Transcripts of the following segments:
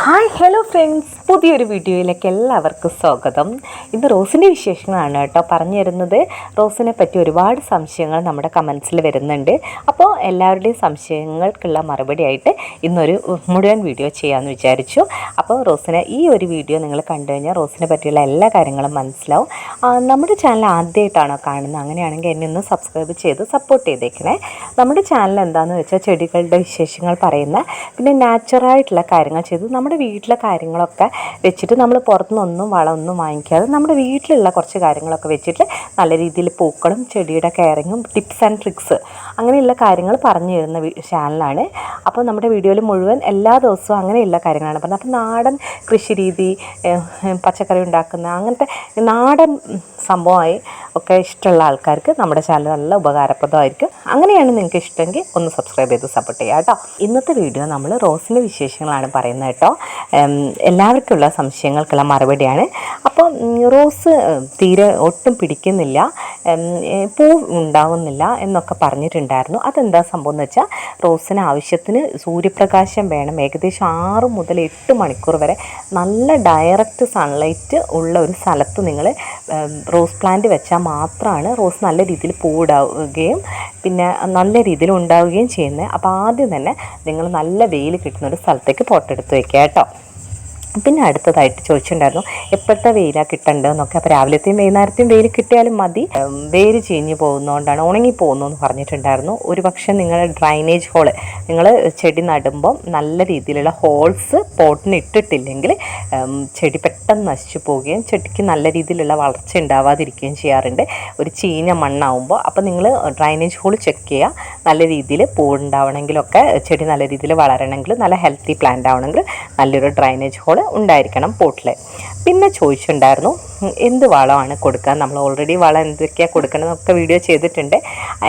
Hi hello friends പുതിയൊരു വീഡിയോയിലേക്ക് എല്ലാവർക്കും സ്വാഗതം. ഇന്ന് റോസിന്റെ വിശേഷങ്ങളാണ് കേട്ടോ പറഞ്ഞു തരുന്നത് റോസിനെ പറ്റി ഒരുപാട് സംശയങ്ങൾ നമ്മുടെ കമൻസിൽ വരുന്നുണ്ട്. അപ്പോൾ എല്ലാവരുടെയും സംശയങ്ങൾക്കുള്ള മറുപടിയായിട്ട് ഇന്നൊരു മുഴുവൻ വീഡിയോ ചെയ്യാമെന്ന് വിചാരിച്ചു. അപ്പോൾ റോസിനെ ഈ ഒരു വീഡിയോ നിങ്ങൾ കണ്ടു കഴിഞ്ഞാൽ റോസിനെ പറ്റിയുള്ള എല്ലാ കാര്യങ്ങളും മനസ്സിലാവും. നമ്മുടെ ചാനൽ ആദ്യമായിട്ടാണോ കാണുന്നത്? അങ്ങനെയാണെങ്കിൽ എന്നെ ഒന്ന് സബ്സ്ക്രൈബ് ചെയ്ത് സപ്പോർട്ട് ചെയ്തേക്കണേ. നമ്മുടെ ചാനൽ എന്താണെന്ന് വെച്ചാൽ ചെടികളുടെ വിശേഷങ്ങൾ പറയുന്ന പിന്നെ നാച്ചുറലായിട്ടുള്ള കാര്യങ്ങൾ ചെയ്ത് നമ്മുടെ വീട്ടിലെ കാര്യങ്ങളൊക്കെ വെച്ചിട്ട് നമ്മൾ പുറത്തുനിന്നൊന്നും വളമൊന്നും വാങ്ങിക്കാതെ നമ്മുടെ വീട്ടിലുള്ള കുറച്ച് കാര്യങ്ങളൊക്കെ വെച്ചിട്ട് നല്ല രീതിയിൽ പൂക്കളും ചെടിയുടെ കെയറിങ്ങും ടിപ്സ് ആൻഡ് ട്രിക്സ് അങ്ങനെയുള്ള കാര്യങ്ങൾ പറഞ്ഞു തരുന്ന ചാനലാണ് അപ്പോൾ നമ്മുടെ വീഡിയോയിൽ മുഴുവൻ എല്ലാ ദിവസവും അങ്ങനെയുള്ള കാര്യങ്ങളാണ് പറഞ്ഞത്. അപ്പോൾ നാടൻ കൃഷി രീതി പച്ചക്കറി ഉണ്ടാക്കുന്ന അങ്ങനത്തെ നാടൻ സംഭവമായി ഒക്കെ ഇഷ്ടമുള്ള ആൾക്കാർക്ക് നമ്മുടെ ചാനൽ നല്ല ഉപകാരപ്രദമായിരിക്കും. അങ്ങനെയാണ് നിങ്ങൾക്ക് ഇഷ്ടമെങ്കിൽ ഒന്ന് സബ്സ്ക്രൈബ് ചെയ്ത് സപ്പോർട്ട് ചെയ്യുക കേട്ടോ. ഇന്നത്തെ വീഡിയോ നമ്മൾ റോസിന്റെ വിശേഷങ്ങളാണ് പറയുന്നത് കേട്ടോ. എല്ലാവർക്കുള്ള സംശയങ്ങൾക്കുള്ള മറുപടിയാണ്. അപ്പോൾ ഉം, റോസ് തീരെ ഒട്ടും പിടിക്കുന്നില്ല പൂ ഉണ്ടാവുന്നില്ല എന്നൊക്കെ പറഞ്ഞിട്ടുണ്ടായിരുന്നു. അതെന്താ സംഭവം എന്ന് വെച്ചാൽ റോസിന് ആവശ്യത്തിന് സൂര്യപ്രകാശം വേണം. ഏകദേശം ആറ് മുതൽ എട്ട് മണിക്കൂർ വരെ നല്ല ഡയറക്റ്റ് സൺലൈറ്റ് ഉള്ള ഒരു സ്ഥലത്ത് നിങ്ങൾ റോസ് പ്ലാന്റ് വെച്ചാൽ മാത്രമാണ് റോസ് നല്ല രീതിയിൽ പൂവിടാവുകയും പിന്നെ നല്ല രീതിയിൽ ഉണ്ടാവുകയും ചെയ്യുന്നത്. അപ്പോൾ ആദ്യം തന്നെ നിങ്ങൾ നല്ല വെയിൽ കിട്ടുന്ന ഒരു സ്ഥലത്തേക്ക് പോട്ടെടുത്ത് വെക്കുക കേട്ടോ. പിന്നെ അടുത്തതായിട്ട് ചോദിച്ചിട്ടുണ്ടായിരുന്നു എപ്പോഴത്തെ വെയിലാണ് കിട്ടേണ്ടതെന്നൊക്കെ? അപ്പോൾ രാവിലത്തെയും വൈകുന്നേരത്തെയും വെയിൽ കിട്ടിയാലും മതി. വേര് ചീഞ്ഞ് പോകുന്നതുകൊണ്ടാണ് ഉണങ്ങി പോകുന്നു എന്ന് പറഞ്ഞിട്ടുണ്ടായിരുന്നു. ഒരു പക്ഷേ നിങ്ങളുടെ ഡ്രൈനേജ് ഹോൾ നിങ്ങൾ ചെടി നടുമ്പം നല്ല രീതിയിലുള്ള ഹോൾസ് പോട്ടിന് ഇട്ടിട്ടില്ലെങ്കിൽ ചെടി പെട്ടെന്ന് നശിച്ചു പോവുകയും ചെടിക്ക് നല്ല രീതിയിലുള്ള വളർച്ച ഉണ്ടാവാതിരിക്കുകയും ചെയ്യാറുണ്ട്. ഒരു ചീഞ്ഞ മണ്ണാവുമ്പോൾ അപ്പോൾ നിങ്ങൾ ഡ്രൈനേജ് ഹോൾ ചെക്ക് ചെയ്യുക നല്ല രീതിയിൽ പൂവുണ്ടാവണമെങ്കിലൊക്കെ ചെടി നല്ല രീതിയിൽ വളരണമെങ്കിൽ നല്ല ഹെൽത്തി പ്ലാന്റ് ആവണമെങ്കിൽ നല്ലൊരു ഡ്രൈനേജ് ഹോൾ ഉണ്ടായിരിക്കണം പോട്ടിൽ. പിന്നെ ചോദിച്ചിട്ടുണ്ടായിരുന്നു എന്ത് വളമാണ് കൊടുക്കുക നമ്മൾ ഓൾറെഡി വളം എന്തൊക്കെയാണ് കൊടുക്കണമെന്നൊക്കെ വീഡിയോ ചെയ്തിട്ടുണ്ട്.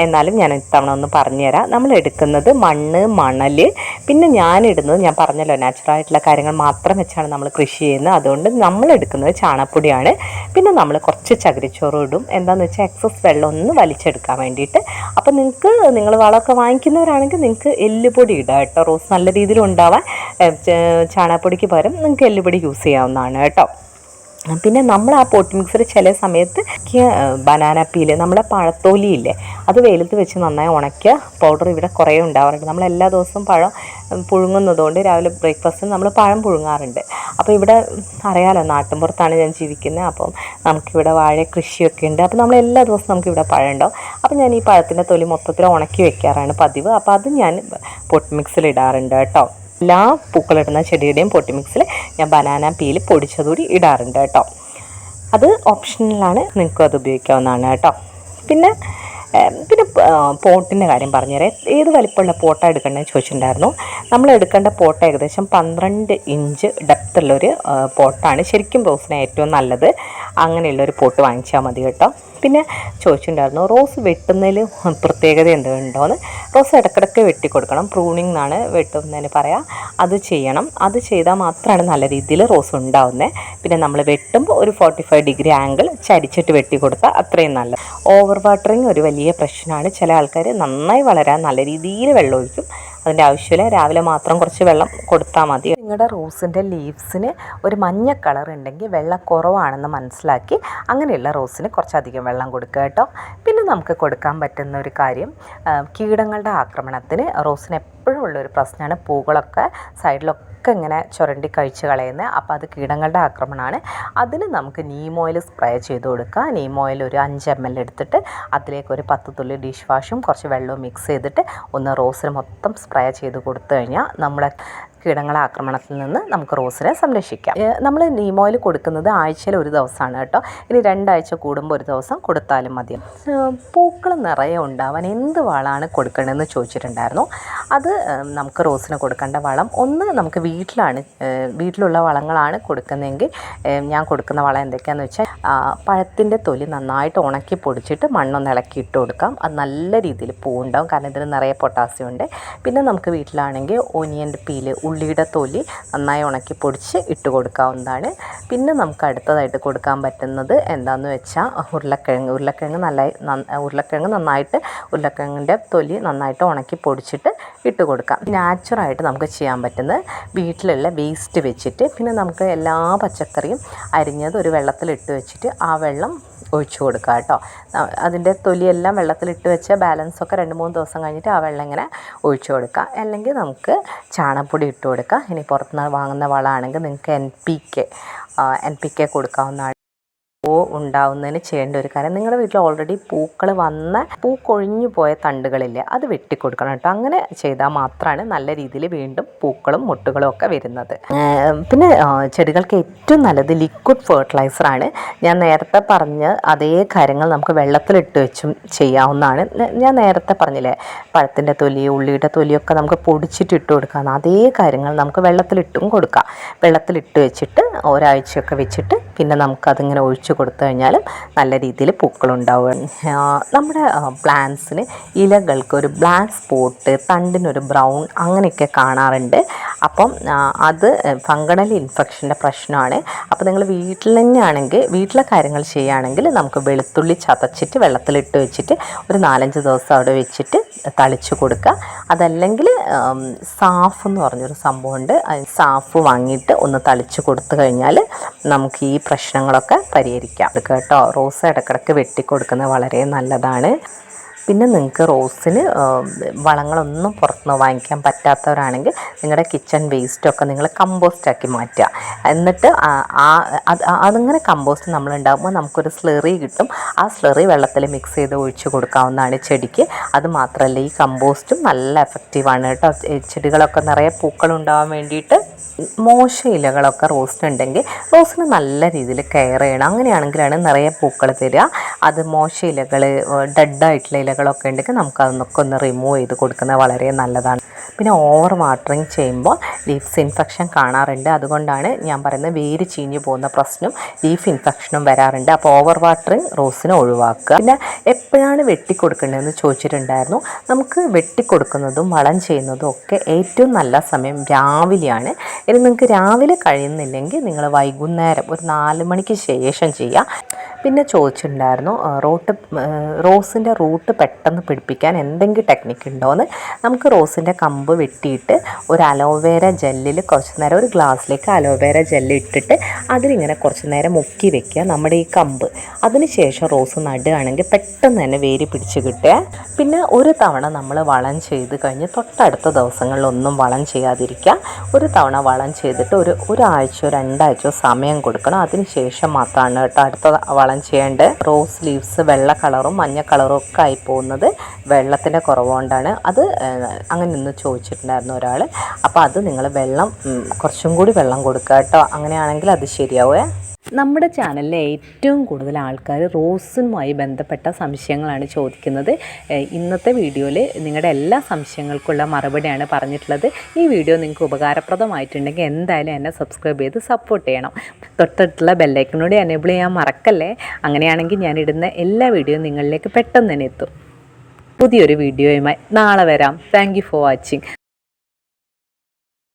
എന്നാലും ഞാൻ ഇത്തവണ ഒന്ന് പറഞ്ഞുതരാം. നമ്മൾ എടുക്കുന്നത് മണ്ണ് മണൽ പിന്നെ ഞാൻ ഇടുന്നത് ഞാൻ പറഞ്ഞല്ലോ നാച്ചുറൽ ആയിട്ടുള്ള കാര്യങ്ങൾ മാത്രം വെച്ചാണ് നമ്മൾ കൃഷി ചെയ്യുന്നത്. അതുകൊണ്ട് നമ്മൾ എടുക്കുന്നത് ചാണപ്പൊടിയാണ്. പിന്നെ നമ്മൾ കുറച്ച് ചകിരിച്ചോറും ഇടും. എന്താണെന്ന് വെച്ചാൽ എക്സസ് വെള്ളം ഒന്ന് വലിച്ചെടുക്കാൻ വേണ്ടിയിട്ട്. അപ്പോൾ നിങ്ങൾക്ക് നിങ്ങൾ വളമൊക്കെ വാങ്ങിക്കുന്നവരാണെങ്കിൽ നിങ്ങൾക്ക് എല്ലുപൊടി ഇടാം കേട്ടോ. റോസ് നല്ല രീതിയിൽ ഉണ്ടാവാൻ. ചാണകപ്പൊടിക്ക് പകരം നിങ്ങൾക്ക് എല്ലുപൊടി യൂസ് ചെയ്യാവുന്നതാണ് കേട്ടോ. പിന്നെ നമ്മൾ ആ പോട്ട് മിക്സർ ചില സമയത്ത് ബനാന പീൽ നമ്മുടെ പഴത്തോലിയില്ലേ അത് വെയിലത്ത് വെച്ച് നന്നായി ഉണക്കിയ പൗഡർ ഇവിടെ കുറേ ഉണ്ടാവാറുണ്ട്. നമ്മൾ എല്ലാ ദിവസവും പഴം പുഴുങ്ങുന്നതുകൊണ്ട് രാവിലെ ബ്രേക്ക്ഫാസ്റ്റിന് നമ്മൾ പഴം പുഴുങ്ങാറുണ്ട്. അപ്പോൾ ഇവിടെ അറിയാലോ നാട്ടിൻപുറത്താണ് ഞാൻ ജീവിക്കുന്നത് അപ്പം നമുക്കിവിടെ വാഴ കൃഷിയൊക്കെ ഉണ്ട്. അപ്പോൾ നമ്മൾ എല്ലാ ദിവസവും നമുക്കിവിടെ പഴം ഉണ്ടാവും. അപ്പോൾ ഞാൻ ഈ പഴത്തിന്റെ തൊലി മൊത്തത്തിൽ ഉണക്കി വെക്കാറാണ് പതിവ്. അപ്പോൾ അത് ഞാൻ പോട്ട് മിക്സിൽ ഇടാറുണ്ട് കേട്ടോ. എല്ലാ പൂക്കളിടുന്ന ചെടിയുടെയും പൊട്ടി മിക്സിൽ ഞാൻ ബനാന പീൽ പൊടിച്ചതുകൂടി ഇടാറുണ്ട് കേട്ടോ. അത് ഓപ്ഷണലാണ് നിങ്ങൾക്കും അത് ഉപയോഗിക്കാവുന്നതാണ് കേട്ടോ. പിന്നെ പിന്നെ പോട്ടിന്റെ കാര്യം പറഞ്ഞുതരാം. ഏത് വലിപ്പമുള്ള പോട്ടാണ് എടുക്കേണ്ടതെന്ന് ചോദിച്ചിട്ടുണ്ടായിരുന്നു. നമ്മൾ എടുക്കേണ്ട പോട്ട ഏകദേശം പന്ത്രണ്ട് ഇഞ്ച് ഡെപ്തുള്ളൊരു പോട്ടാണ്. ശരിക്കും റോസിന് ഏറ്റവും നല്ലത്. അങ്ങനെയുള്ളൊരു പോട്ട് വാങ്ങിച്ചാൽ മതി കേട്ടോ. പിന്നെ ചോദിച്ചിട്ടുണ്ടായിരുന്നു റോസ് വെട്ടുന്നതിൽ പ്രത്യേകത എന്തുണ്ടോയെന്ന് റോസ് ഇടയ്ക്കിടയ്ക്ക് വെട്ടി കൊടുക്കണം പ്രൂണിംഗ് എന്നാണ് വെട്ടുന്നതിന് പറയാം. അത് ചെയ്യണം. അത് ചെയ്താൽ മാത്രമാണ് നല്ല രീതിയിൽ റോസ് ഉണ്ടാവുന്നത് പിന്നെ നമ്മൾ വെട്ടുമ്പോൾ ഒരു ഫോർട്ടി ഫൈവ് ഡിഗ്രി ആംഗിൾ ചരിച്ചിട്ട് വെട്ടി കൊടുത്താൽ അത്രയും നല്ലത്. ഓവർ വാട്ടറിങ് ഒരു വലിയ പ്രശ്നമാണ്. ചില ആൾക്കാർ നന്നായി വളരാൻ നല്ല രീതിയിൽ വെള്ളം ഒഴിക്കും. അതിന്റെ ആവശ്യമില്ല. രാവിലെ മാത്രം കുറച്ച് വെള്ളം കൊടുത്താൽ മതി. നിങ്ങളുടെ റോസിന്റെ ലീവ്സിന് ഒരു മഞ്ഞ കളർ ഉണ്ടെങ്കിൽ വെള്ളം കുറവാണെന്ന് മനസ്സിലാക്കി അങ്ങനെയുള്ള റോസിന് കുറച്ചധികം വെള്ളം കൊടുക്കുക കേട്ടോ. പിന്നെ നമുക്ക് കൊടുക്കാൻ പറ്റുന്ന ഒരു കാര്യം കീടങ്ങളുടെ ആക്രമണത്തിന് റോസിന് എപ്പോഴും ഉള്ളൊരു പ്രശ്നമാണ് പൂക്കളൊക്കെ സൈഡിലൊക്കെ ഇങ്ങനെ ചുരണ്ടി കഴിച്ച് കളയുന്നത്. അപ്പോൾ അത് കീടങ്ങളുടെ ആക്രമണമാണ്. അതിന് നമുക്ക് നീം ഓയിൽ സ്പ്രേ ചെയ്ത് കൊടുക്കുക. നീം ഓയിൽ ഒരു അഞ്ച് എം എൽ എടുത്തിട്ട് അതിലേക്ക് ഒരു പത്ത് തുള്ളി ഡിഷ് വാഷും കുറച്ച് വെള്ളവും മിക്സ് ചെയ്തിട്ട് ഒന്ന് റോസിന് മൊത്തം സ്പ്രേ ചെയ്ത് കൊടുത്തു കഴിഞ്ഞാൽ നമ്മളെ കീടങ്ങളെ ആക്രമണത്തിൽ നിന്ന് നമുക്ക് റോസിനെ സംരക്ഷിക്കാം. നമ്മൾ നീമോയിൽ കൊടുക്കുന്നത് ആഴ്ചയിൽ ഒരു ദിവസമാണ് കേട്ടോ. ഇനി രണ്ടാഴ്ച കൂടുമ്പോൾ ഒരു ദിവസം കൊടുത്താലും മതി. പൂക്കൾ നിറയെ ഉണ്ടാവാൻ എന്ത് വളമാണ് കൊടുക്കേണ്ടതെന്ന് ചോദിച്ചിട്ടുണ്ടായിരുന്നു. അത് നമുക്ക് റോസിന് കൊടുക്കേണ്ട വളം. ഒന്ന് നമുക്ക് വീട്ടിലാണ് വീട്ടിലുള്ള വളങ്ങളാണ് കൊടുക്കുന്നതെങ്കിൽ ഞാൻ കൊടുക്കുന്ന വളം എന്തൊക്കെയാണെന്ന് വെച്ചാൽ പഴത്തിന്റെ തൊലി നന്നായിട്ട് ഉണക്കി പൊടിച്ചിട്ട് മണ്ണൊന്ന് ഇളക്കി ഇട്ട് കൊടുക്കാം. അത് നല്ല രീതിയിൽ പൂവുണ്ടാവും. കാരണം ഇതിന് നിറയെ പൊട്ടാസ്യം ഉണ്ട്. പിന്നെ നമുക്ക് വീട്ടിലാണെങ്കിൽ ഓനിയന്റെ പീൽ ഉള്ളിയുടെ തൊലി നന്നായി ഉണക്കി പൊടിച്ച് ഇട്ട് കൊടുക്കാവുന്നതാണ്. പിന്നെ നമുക്ക് അടുത്തതായിട്ട് കൊടുക്കാൻ പറ്റുന്നത് എന്താണെന്ന് വെച്ചാൽ ഉരുളക്കിഴങ്ങ്. ഉരുളക്കിഴങ്ങ് നല്ല ഉരുളക്കിഴങ്ങ് നന്നായിട്ട് ഉരുളക്കിഴങ്ങിന്റെ തൊലി നന്നായിട്ട് ഉണക്കി പൊടിച്ചിട്ട് ഇട്ട് കൊടുക്കാം. നാച്ചുറായിട്ട് നമുക്ക് ചെയ്യാൻ പറ്റുന്നത് വീട്ടിലുള്ള വേസ്റ്റ് വെച്ചിട്ട് പിന്നെ നമുക്ക് എല്ലാ പച്ചക്കറിയും അരിഞ്ഞത് ഒരു വെള്ളത്തിലിട്ട് വെച്ചിട്ട് ആ വെള്ളം ഒഴിച്ചു കൊടുക്കുക കേട്ടോ. അതിന്റെ തൊലിയെല്ലാം വെള്ളത്തിലിട്ട് വെച്ച ബാലൻസൊക്കെ രണ്ട് മൂന്ന് ദിവസം കഴിഞ്ഞിട്ട് ആ വെള്ളം ഇങ്ങനെ ഒഴിച്ചു കൊടുക്കുക അല്ലെങ്കിൽ നമുക്ക് ചാണകപ്പൊടി ഇട്ട് കൊടുക്കുക ഇനി പുറത്തുനിന്ന് വാങ്ങുന്ന വളമാണെങ്കിൽ നിങ്ങൾക്ക് N P K N P K കൊടുക്കാവുന്നതാണ്. പൂ ഉണ്ടാവുന്നതിന് ചെയ്യേണ്ട ഒരു കാര്യം നിങ്ങളുടെ വീട്ടിൽ ഓൾറെഡി പൂക്കൾ വന്ന പൂ കൊഴിഞ്ഞു പോയ തണ്ടുകളില്ലേ അത് വെട്ടിക്കൊടുക്കണം കേട്ടോ. അങ്ങനെ ചെയ്താൽ മാത്രമാണ് നല്ല രീതിയിൽ വീണ്ടും പൂക്കളും മുട്ടുകളും ഒക്കെ വരുന്നത്. പിന്നെ ചെടികൾക്ക് ഏറ്റവും നല്ലത് ലിക്വിഡ് ഫെർട്ടിലൈസറാണ് ഞാൻ നേരത്തെ പറഞ്ഞ അതേ കാര്യങ്ങൾ നമുക്ക് വെള്ളത്തിലിട്ട് വെച്ചും ചെയ്യാവുന്നതാണ്. ഞാൻ നേരത്തെ പറഞ്ഞില്ലേ പഴത്തിന്റെ തൊലി ഉള്ളിയുടെ തൊലിയൊക്കെ നമുക്ക് പൊടിച്ചിട്ട് ഇട്ട് കൊടുക്കാം. അതേ കാര്യങ്ങൾ നമുക്ക് വെള്ളത്തിലിട്ടും കൊടുക്കാം. വെള്ളത്തിലിട്ട് വെച്ചിട്ട് ഒരാഴ്ചയൊക്കെ വെച്ചിട്ട് പിന്നെ നമുക്കതിങ്ങനെ ഒഴിച്ച് കൊടുത്തു കഴിഞ്ഞാലും നല്ല രീതിയിൽ പൂക്കളുണ്ടാവും. നമ്മുടെ പ്ലാന്റ്സിന് ഇലകൾക്ക് ഒരു ബ്ലാക്ക് സ്പോട്ട് തണ്ടിനൊരു ബ്രൗൺ അങ്ങനെയൊക്കെ കാണാറുണ്ട്. അപ്പം അത് ഫംഗണൽ ഇൻഫെക്ഷന്റെ പ്രശ്നമാണ്. അപ്പോൾ നിങ്ങൾ വീട്ടിൽ തന്നെയാണെങ്കിൽ വീട്ടിലെ കാര്യങ്ങൾ ചെയ്യുകയാണെങ്കിൽ നമുക്ക് വെളുത്തുള്ളി ചതച്ചിട്ട് വെള്ളത്തിലിട്ട് വെച്ചിട്ട് ഒരു നാലഞ്ച് ദിവസം അവിടെ വെച്ചിട്ട് തളിച്ചു കൊടുക്കുക. അതല്ലെങ്കിൽ സാഫ് എന്ന് പറഞ്ഞൊരു സംഭവമുണ്ട്. സാഫ് വാങ്ങിയിട്ട് ഒന്ന് തളിച്ചു കൊടുത്തു കഴിഞ്ഞാൽ നമുക്ക് ഈ പ്രശ്നങ്ങളൊക്കെ പരിഹരിക്കാം. അത് കേട്ടോ റോസ് ഇടക്കിടക്ക് വെട്ടിക്കൊടുക്കുന്നത് വളരെ നല്ലതാണ്. പിന്നെ നിങ്ങൾക്ക് റോസിന് വളങ്ങളൊന്നും പുറത്തുനിന്ന് വാങ്ങിക്കാൻ പറ്റാത്തവരാണെങ്കിൽ നിങ്ങളുടെ കിച്ചൺ വേസ്റ്റൊക്കെ നിങ്ങൾ കമ്പോസ്റ്റാക്കി മാറ്റുക. എന്നിട്ട് ആ അതിങ്ങനെ കമ്പോസ്റ്റ് നമ്മൾ ഉണ്ടാകുമ്പോൾ നമുക്കൊരു സ്ലെറി കിട്ടും. ആ സ്ലെറി വെള്ളത്തിൽ മിക്സ് ചെയ്ത് ഒഴിച്ചു കൊടുക്കാവുന്നതാണ് ചെടിക്ക്. അത് മാത്രമല്ല ഈ കമ്പോസ്റ്റും നല്ല എഫക്റ്റീവാണ് കേട്ടോ. ചെടികളൊക്കെ നിറയെ പൂക്കളുണ്ടാവാൻ വേണ്ടിയിട്ട് മോശം ഇലകളൊക്കെ റോസിനുണ്ടെങ്കിൽ റോസിന് നല്ല രീതിയിൽ കെയർ ചെയ്യണം. അങ്ങനെയാണെങ്കിലാണ് നിറയെ പൂക്കൾ തരിക. അത് മോശ ഇലകൾ ഡെഡായിട്ടുള്ള ഇലകളൊക്കെ ഉണ്ടെങ്കിൽ നമുക്ക് അതൊക്കെ ഒന്ന് റിമൂവ് ചെയ്ത് കൊടുക്കുന്നത് വളരെ നല്ലതാണ്. പിന്നെ ഓവർ വാട്ടറിങ് ചെയ്യുമ്പോൾ ലീഫ്സ് ഇൻഫെക്ഷൻ കാണാറുണ്ട്. അതുകൊണ്ടാണ് ഞാൻ പറയുന്നത് വേര് ചീഞ്ഞു പോകുന്ന പ്രശ്നം ലീഫ് ഇൻഫെക്ഷനും വരാറുണ്ട്. അപ്പോൾ ഓവർ വാട്ടറിങ് റോസിനെ ഒഴിവാക്കുക. പിന്നെ എപ്പോഴാണ് വെട്ടിക്കൊടുക്കേണ്ടതെന്ന് ചോദിച്ചിട്ടുണ്ടായിരുന്നു. നമുക്ക് വെട്ടിക്കൊടുക്കുന്നതും വളം ചെയ്യുന്നതും ഒക്കെ ഏറ്റവും നല്ല സമയം രാവിലെയാണ്. ഇനി നിങ്ങൾക്ക് രാവിലെ കഴിയുന്നില്ലെങ്കിൽ നിങ്ങൾ വൈകുന്നേരം ഒരു നാല് മണിക്ക് ശേഷം ചെയ്യുക പിന്നെ ചോദിച്ചിട്ടുണ്ടായിരുന്നു റോട്ട് റോസിന്റെ റൂട്ട് പെട്ടെന്ന് പിടിപ്പിക്കാൻ എന്തെങ്കിലും ടെക്നിക്ക് ഉണ്ടോയെന്ന് നമുക്ക് റോസിന്റെ കമ്പ് വെട്ടിയിട്ട് ഒരു അലോവേര ജെല്ലിൽ കുറച്ച് നേരം ഒരു ഗ്ലാസ്സിലേക്ക് അലോവേര ജെല്ല് ഇട്ടിട്ട് അതിലിങ്ങനെ കുറച്ച് നേരം മുക്കി വെക്കുക. നമ്മുടെ ഈ കമ്പ്. അതിന് ശേഷം റോസ് നടുകയാണെങ്കിൽ പെട്ടെന്ന് തന്നെ വേര് പിടിച്ച് കിട്ടുക. പിന്നെ ഒരു തവണ നമ്മൾ വളം ചെയ്ത് കഴിഞ്ഞ് തൊട്ടടുത്ത ദിവസങ്ങളിലൊന്നും വളം ചെയ്യാതിരിക്കുക. ഒരു തവണ വളം ചെയ്തിട്ട് ഒരു ഒരാഴ്ചയോ രണ്ടാഴ്ചയോ സമയം കൊടുക്കണം. അതിന് ശേഷം മാത്രമാണ് കേട്ടോ അടുത്ത വളം ചെയ്യേണ്ടത്. റോസ് ലീവ്സ് വെള്ള കളറും മഞ്ഞ കളറും ഒക്കെ ആയി പോകുന്നത് വെള്ളത്തിന്റെ കുറവുകൊണ്ടാണ്. അത് അങ്ങനെ ഒന്ന് ചോദിച്ചിട്ടുണ്ടായിരുന്നു ഒരാൾ അപ്പോൾ അത് നിങ്ങൾ വെള്ളം കുറച്ചും കൂടി വെള്ളം കൊടുക്കുക കേട്ടോ. അങ്ങനെയാണെങ്കിൽ അത് ശരിയാവുമേ നമ്മുടെ ചാനലിലെ ഏറ്റവും കൂടുതൽ ആൾക്കാർ റോസുമായി ബന്ധപ്പെട്ട സംശയങ്ങളാണ് ചോദിക്കുന്നത്. ഇന്നത്തെ വീഡിയോയിൽ നിങ്ങളുടെ എല്ലാ സംശയങ്ങൾക്കുള്ള മറുപടിയാണ് പറഞ്ഞിട്ടുള്ളത്. ഈ വീഡിയോ നിങ്ങൾക്ക് ഉപകാരപ്രദമായിട്ടുണ്ടെങ്കിൽ എന്തായാലും എന്നെ സബ്സ്ക്രൈബ് ചെയ്ത് സപ്പോർട്ട് ചെയ്യണം. തൊട്ടടുത്തുള്ള ബെല്ലൈക്കനോട് എനേബിൾ ചെയ്യാൻ മറക്കല്ലേ? അങ്ങനെയാണെങ്കിൽ ഞാൻ ഇടുന്ന എല്ലാ വീഡിയോയും നിങ്ങളിലേക്ക് പെട്ടെന്ന് തന്നെ എത്തും. പുതിയൊരു വീഡിയോയുമായി നാളെ വരാം. Thank for watching